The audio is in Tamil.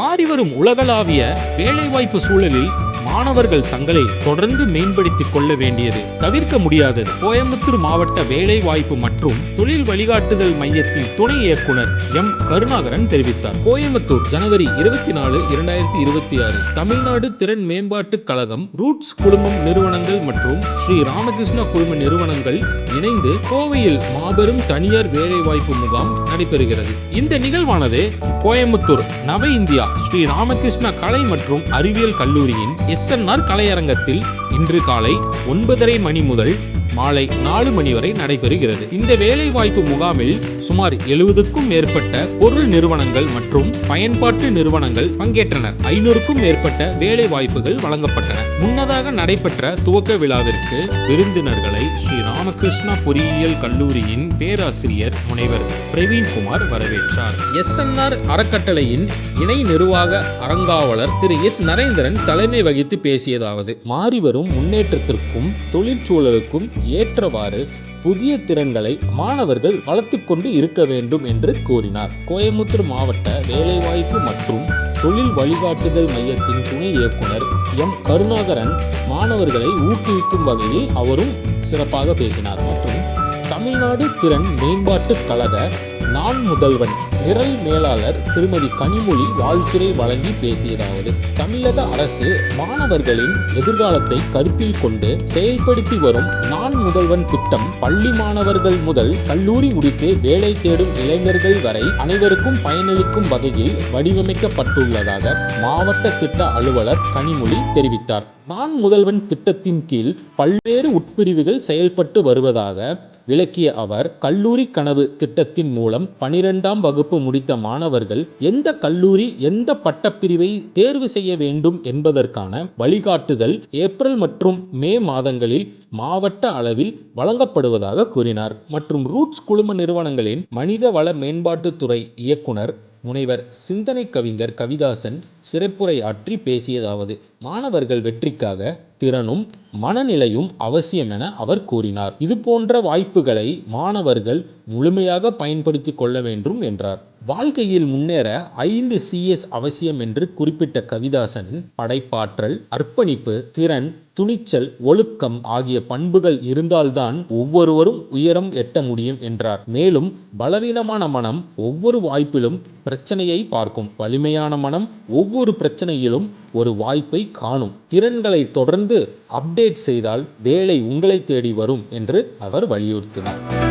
மாறிவரும் உலகளாவிய வேலைவாய்ப்பு சூழலில் மாணவர்கள் தங்களை தொடர்ந்து மேம்படுத்திக் கொள்ள வேண்டியது தவிர்க்க முடியாதது. கோயம்புத்தூர் மாவட்ட வேலைவாய்ப்பு மற்றும் தொழில் வழிகாட்டுதல் மையத்தின் துணை இயக்குனர் எம். கருணாகரன் தெரிவித்தார். கோயம்புத்தூர் ஜனவரி இருபத்தி நாலு இரண்டாயிரத்தி இருபத்தி ஆறு. தமிழ்நாடு திறன் மேம்பாட்டு கழகம் ரூட்ஸ் குழுமம் நிறுவனங்கள் மற்றும் ஸ்ரீ ராமகிருஷ்ண குழும நிறுவனங்கள் இணைந்து கோவையில் மாபெரும் தனியார் வேலைவாய்ப்பு முகாம் நடைபெறுகிறது. இந்த நிகழ்வானது கோயம்புத்தூர் நவ இந்தியா ஸ்ரீ ராமகிருஷ்ண கலை மற்றும் அறிவியல் கல்லூரியின் எஸ்என்ஆர் கலையரங்கத்தில் இன்று காலை ஒன்பதரை மணி முதல் மாலை நாலு மணி வரை நடைபெறுகிறது. இந்த வேலைவாய்ப்பு முகாமில் சுமார் எழுபதுக்கும் மேற்பட்ட பொருள் நிறுவனங்கள் மற்றும் பயன்பாட்டு நிறுவனங்கள் பங்கேற்றனர். ஐநூறுக்கும் மேற்பட்ட வேலை வாய்ப்புகள் வழங்கப்பட்டன. முன்னதாக நடைபெற்ற துவக்க விழாவிற்கு விருந்தினர்களை ஸ்ரீ ராமகிருஷ்ணா பொறியியல் கல்லூரியின் பேராசிரியர் முனைவர் பிரவீன்குமார் வரவேற்றார். எஸ் என்ஆர் அறக்கட்டளையின் இணை நிர்வாக அரங்காவலர் திரு எஸ் நரேந்திரன் தலைமை வகித்து பேசியதாவது. மாறிவரும் முன்னேற்றத்திற்கும் தொழிற்சூழலுக்கும் ஏற்றவாறு புதிய திறன்களை மாணவர்கள் வளர்த்துக்கொண்டு இருக்க வேண்டும் என்று கூறினார் கோயம்புத்தூர் மாவட்ட வேலைவாய்ப்பு மற்றும் தொழில் வழிகாட்டுதல் மையத்தின் துணை இயக்குனர் எம். கருணாகரன் மாணவர்களை ஊக்குவிக்கும் வகையில் அவரும் சிறப்பாக பேசினார். மற்றும் தமிழ்நாடு திறன் மேம்பாட்டுக் கழக நான் முதல்வன் நிரல் மேலாளர் திருமதி கனிமொழி வாழ்த்துரை வழங்கி பேசியதாவது தமிழக அரசு மாணவர்களின் எதிர்காலத்தை கருத்தில் கொண்டு செயல்படுத்தி வரும் நான் முதல்வன் திட்டம் பள்ளி மாணவர்கள் முதல் கல்லூரி முடித்து வேலை தேடும் இளைஞர்கள் வரை அனைவருக்கும் பயனளிக்கும் வகையில் வடிவமைக்கப்பட்டுள்ளதாக மாவட்ட திட்ட அலுவலர் கனிமொழி தெரிவித்தார். நான் முதல்வன் திட்டத்தின் கீழ் பல்வேறு உட்பிரிவுகள் செயல்பட்டு வருவதாக விளக்கிய அவர் கல்லூரி கனவு திட்டத்தின் மூலம் பனிரெண்டாம் வகுப்பு முடித்த மாணவர்கள் எந்த கல்லூரி எந்த பட்டப்பிரிவை தேர்வு செய்ய வேண்டும் என்பதற்கான வழிகாட்டுதல் ஏப்ரல் மற்றும் மே மாதங்களில் மாவட்ட அளவில் வழங்கப்படுவதாக கூறினார். மற்றும் ரூட்ஸ் குழும நிறுவனங்களின் மனித வள மேம்பாட்டுத்துறை இயக்குனர் முனைவர் சிந்தனை கவிஞர் கவிதாசன் சிறப்புரை ஆற்றி பேசியதாவது மாணவர்கள் வெற்றிக்காக திறனும் மனநிலையும் அவசியம் என அவர் கூறினார். இது போன்ற வாய்ப்புகளை மாணவர்கள் முழுமையாக பயன்படுத்தி கொள்ள வேண்டும் என்றார். வாழ்க்கையில் முன்னேற ஐந்து சிஎஸ் அவசியம் என்று குறிப்பிட்ட கவிதாசன் படைப்பாற்றல் அர்ப்பணிப்பு திறன் துணிச்சல் ஒழுக்கம் ஆகிய பண்புகள் இருந்தால்தான் ஒவ்வொருவரும் உயரம் எட்ட முடியும் என்றார். மேலும் பலவீனமான மனம் ஒவ்வொரு வாய்ப்பிலும் பிரச்சனையை பார்க்கும். வலிமையான மனம் ஒவ்வொரு பிரச்சனையிலும் ஒரு வாய்ப்பை காணும். திறன்களை தொடர்ந்து அப்டேட் செய்தால் வேலை உங்களை தேடி வரும் என்று அவர் வலியுறுத்தினார்.